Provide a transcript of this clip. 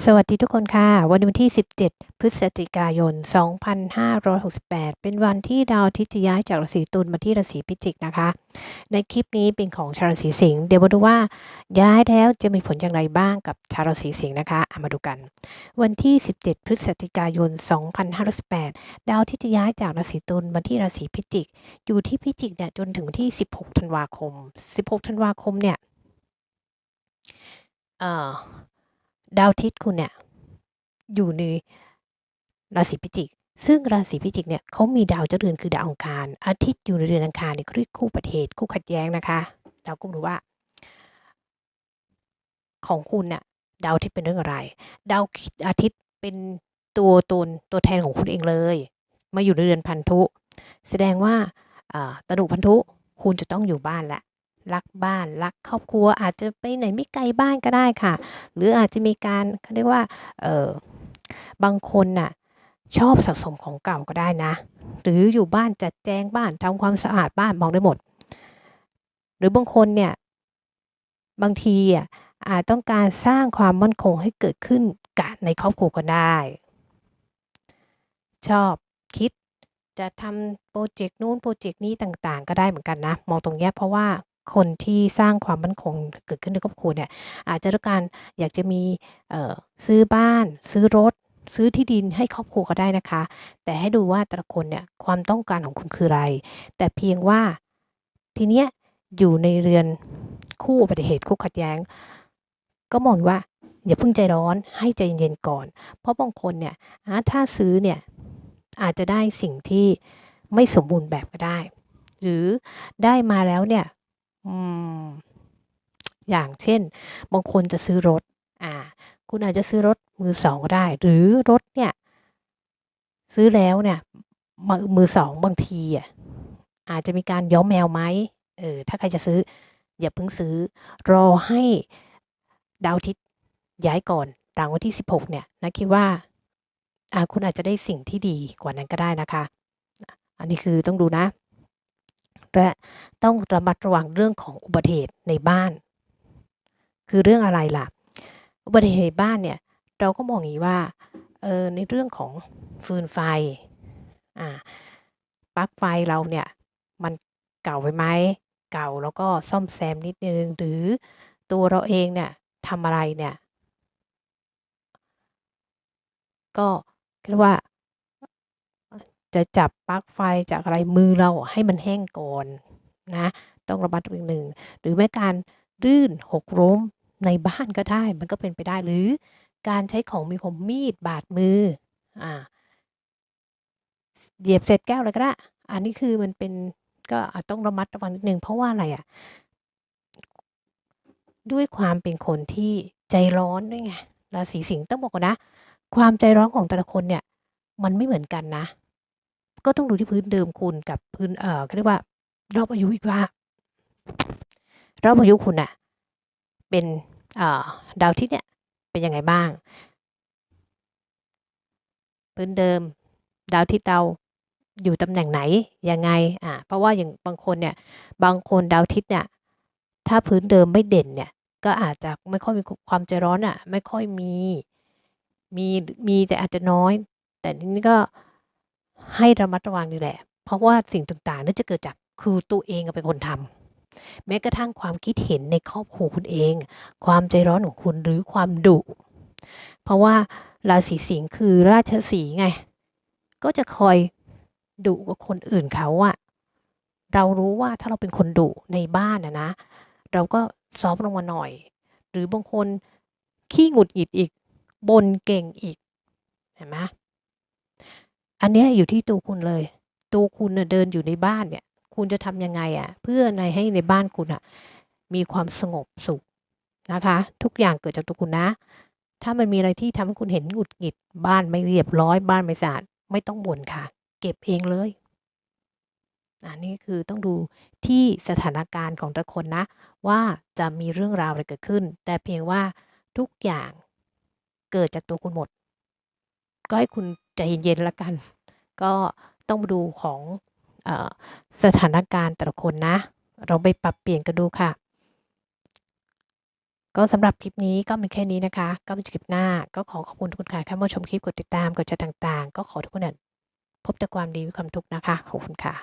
สวัสดีทุกคนค่ะ วันที่ 17 พฤศจิกายน 2568 เป็นวันที่ดาวอาทิตย์จะย้ายจากราศีตุลมาที่ราศีพิจิกนะคะ ในคลิปนี้เป็นของชาวราศีสิงห์เดี๋ยวมาดูว่าย้ายแล้วจะมีผลอย่างไรบ้างกับชาวราศีสิงห์นะคะามาดูกัน วันที่ 17 พฤศจิกายน 2568 ดาวอาที่จะย้ายจากราศีตุลมาที่ราศีพิจิก อยู่ที่พิจิกเนี่ยจนถึงที่ 16 ธันวาคม 16 ธันวาคมเนี่ยเอ่อ ดาวอาทิตคุณเนี่ยอยู่ในราศีพิจิก ซึ่งราศีพิจิกเนี่ยเขามีดาวเจ้าเรือนคือดาวอังคาร อาทิตย์อยู่ในเรือนอังคารเนี่ยเรียกคู่ประเทศคู่ขัดแย้งนะคะ เราก็รู้ว่า ของคุณเนี่ยดาวอาทิตย์เป็นเรื่องอะไร ดาวอาทิตย์เป็นตัวตนตัวแทนของคุณเองเลย มาอยู่ในเรือนพันธุ แสดงว่าตนุพันธุคุณจะต้องอยู่บ้านแหละ รักบ้านรักครอบครัวอาจจะไปไหนไม่ไกลบ้านก็ได้ค่ะ หรืออาจจะมีการเขาเรียกว่าเออบางคนน่ะชอบสะสมของเก่าก็ได้นะ หรืออยู่บ้านจัดแจงบ้านทำความสะอาดบ้านมองได้หมด หรือบางคนเนี่ยบางทีอะอาจต้องการสร้างความมั่นคงให้เกิดขึ้นกับในครอบครัวก็ได้ ชอบคิดจะทำโปรเจกต์นู้นโปรเจกต์นี้ต่างๆ ก็ได้เหมือนกันนะ มองตรงนี้เพราะว่า คนที่สร้างความมั่นคงเกิดขึ้นในครอบครัวเนี่ยอาจจะต้องการอยากจะมีซื้อบ้าน ซื้อรถ ซื้อที่ดินให้ครอบครัวก็ได้นะคะ แต่ให้ดูว่าแต่ละคนเนี่ยความต้องการของคุณคืออะไร แต่เพียงว่าทีเนี้ยอยู่ในเรือนคู่อุบัติเหตุคู่ขัดแย้ง ก็มองว่าอย่าเพิ่งใจร้อนให้ใจเย็นๆก่อน เพราะบางคนเนี่ยถ้าซื้อเนี่ยอาจจะได้สิ่งที่ไม่สมบูรณ์แบบก็ได้ หรือได้มาแล้วเนี่ย อย่างเช่น บางคนจะซื้อรถ อ่า คุณอาจจะซื้อรถมือสองก็ได้ หรือรถเนี่ย ซื้อแล้วเนี่ย มือสองบางทีอะอาจจะมีการย้อมแมวไหมเออ ถ้าใครจะซื้อ อย่าเพิ่งซื้อ รอให้ดาวทิศย้ายก่อนหลังวันที่สิบหกเนี่ยนะคิดว่าอ่าคุณอาจจะได้สิ่งที่ดีกว่านั้นก็ได้นะคะ อันนี้คือต้องดูนะ และต้องระมัดระวังเรื่องของอุบัติเหตุในบ้าน คือเรื่องอะไรล่ะ อุบัติเหตุบ้านเนี่ยเราก็มองอย่างนี้ว่าเออในเรื่องของฟืนไฟอ่าปลั๊กไฟเราเนี่ยมันเก่าไปไหมเก่าแล้วก็ซ่อมแซมนิดนึงหรือตัวเราเองเนี่ยทำอะไรเนี่ย ก็เรียกว่า จะจับปลั๊กไฟจากอะไรมือเราให้มันแห้งก่อนนะต้องระมัดระวังหนึ่งหรือแม้การลื่นหกล้มในบ้านก็ได้มันก็เป็นไปได้หรือการใช้ของมีคมมีดบาดมืออ่าเหยียบเศษแก้วอะไรก็ได้อันนี้คือมันเป็นก็ต้องระมัดระวังนิดนึงเพราะว่าอะไรอะ่ะด้วยความเป็นคนที่ใจร้อนด้วยไงราศีสิงห์ต้องบอกก่อนนะ ความใจร้อนของแต่ละคนเนี่ย มันไม่เหมือนกันนะ ก็ต้องดูที่พื้นเดิมคุณกับพื้นเอ่อเรียกว่ารอบอายุอีกว่า รอบอายุคุณอะเป็นเอ่อดาวทิศเนี่ยเป็นยังไงบ้าง พื้นเดิม ดาวทิศเราอยู่ตำแหน่งไหนยังไงอ่าเพราะว่าอย่างบางคนเนี่ยบางคนดาวทิศเนี่ยถ้าพื้นเดิมไม่เด่นเนี่ยก็อาจจะไม่ค่อยมีความใจร้อนอะ ไม่ค่อยมีมีมีแต่อาจจะน้อย แต่นี่ก็ ให้ระมัดระวังนี่แหละ เพราะว่าสิ่งต่างๆนั่นจะเกิดจากคือตัวเองเป็นคนทำแม้กระทั่งความคิดเห็นในครอบครัวคุณเอง ความใจร้อนของคุณหรือความดุ เพราะว่าราศีสิงห์คือราชสีไง ก็จะคอยดุกับคนอื่นเขาอะเรารู้ว่าถ้าเราเป็นคนดุในบ้านนะนะ เราก็ซอฟลงมาหน่อย หรือบางคนขี้หงุดหงิดอีกบนเก่งอีกเห็นไหม อันนี้อยู่ที่ตัวคุณเลย ตัวคุณเดินอยู่ในบ้านเนี่ย คุณจะทำยังไงอะ่ะ เพื่อในให้ในบ้านคุณอะ่ะ มีความสงบสุขนะคะ ทุกอย่างเกิดจากตัวคุณนะ ถ้ามันมีอะไรที่ทำให้คุณเห็นหงุดหงิด บ้านไม่เรียบร้อย บ้านไม่สะอาด ไม่ต้องบ่นค่ะ เก็บเองเลยอันนี้คือต้องดูที่สถานการณ์ของแต่คนนะ ว่าจะมีเรื่องราวอะไรเกิดขึ้น แต่เพียงว่าทุกอย่างเกิดจากตัวคุณหมด ก็ให้คุณ ใจเย็นๆแล้วกัน ก็ต้องดูของอสถานการณ์แต่ละคนนะ เราไปปรับเปลี่ยนกันดูค่ะ ก็สำหรับคลิปนี้ก็มีแค่นี้นะคะ ก็เป็นคลิปหน้าก็ขอขอบคุณทุกคนค่ะที่มาชมคลิปกดติดตามกดแชร์ต่างๆ ก็ขอทุกคนพบแต่ความดีมีความทุกข์นะคะขอบคุณค่ะ